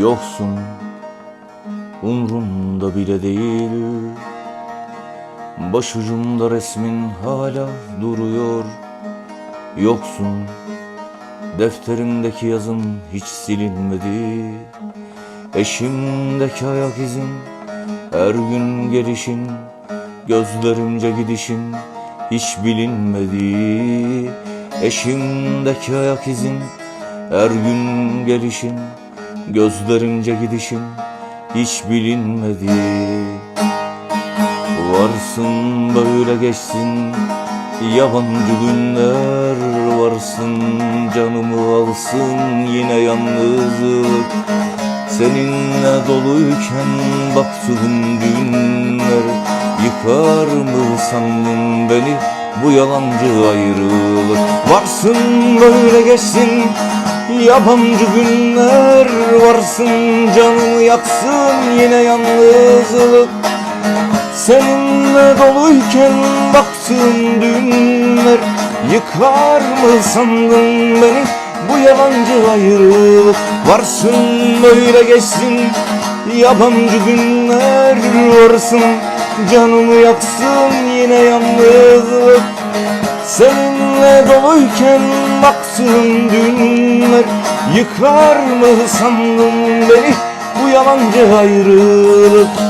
Yoksun umrumda bile değil. Başucumda resmin hala duruyor. Yoksun defterimdeki yazım hiç silinmedi. Eşimdeki ayak izin her gün gelişin Gözlerimce gidişin hiç bilinmedi. Eşimdeki ayak izin her gün gelişin Gözlerimce gidişin hiç bilinmedi. Varsın böyle geçsin yabancı günler Varsın. Canımı alsın yine yalnızlık. Seninle doluyken baktığım günler Yıkar mı sandın beni bu yalancı ayrılık? Varsın böyle geçsin yabancı günler Varsın canımı yaksın yine yalnızlık Seninle doluyken baktığım düğünler Yıkar mı sandın beni? Bu yalancı ayrılık Varsın böyle geçsin. Yabancı günler Varsın canımı yaksın yine yalnızlık Seninle doluyken baktığım düğünler Yıkar mı sandın beni? Bu yalancı ayrılık